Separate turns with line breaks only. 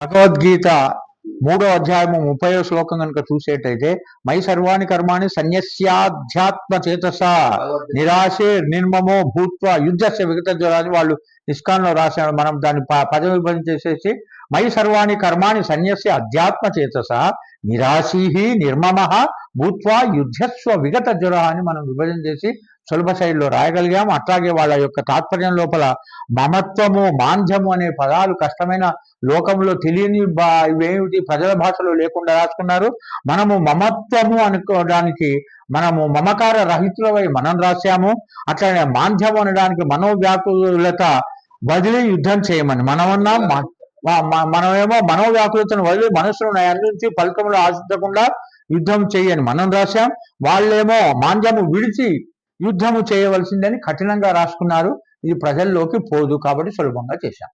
భగవద్గీత మూడో అధ్యాయము ముప్పయో శ్లోకం కనుక చూసేటైతే మై సర్వాణి కర్మాణి సన్యస్యాధ్యాత్మ చేతస నిరాశే నిర్మమో భూత్వ యుద్ధస్య విగత జ్వరాన్ని వాళ్ళు ఇస్కాన్లో రాశారు. మనం దాన్ని పద విభజన చేసేసి మై సర్వాణి కర్మాణి సన్యస్య అధ్యాత్మ చేతస నిరాశీ నిర్మమ భూత్వా యుద్ధస్వ విగత జ్వర అని మనం విభజన చేసి సులభ శైలిలో రాయగలిగాము. అట్లాగే వాళ్ళ యొక్క తాత్పర్యం లోపల మమత్వము మాంధ్యము అనే పదాలు కష్టమైన లోకంలో తెలియని ఇవేమిటి ప్రజల భాషలో లేకుండా రాసుకున్నారు. మనము మమత్వము అనుకోవడానికి మనము మమకార రహితులవై మనం రాశాము. అట్లనే మాంధ్యము అనడానికి మనోవ్యాకులత వదిలి యుద్ధం చేయమని మనమన్నా మనమేమో మనోవ్యాకులతను వదిలి మనసును అందించి ఫలితంలో ఆశించకుండా యుద్ధం చేయని. మనం రాశాం వాళ్ళేమో మాంద్యము విడిచి యుద్ధము చేయవలసిందని కఠినంగా రాసుకున్నారు. ఇది ప్రజల్లోకి పోదు కాబట్టి సులభంగా చేశాం.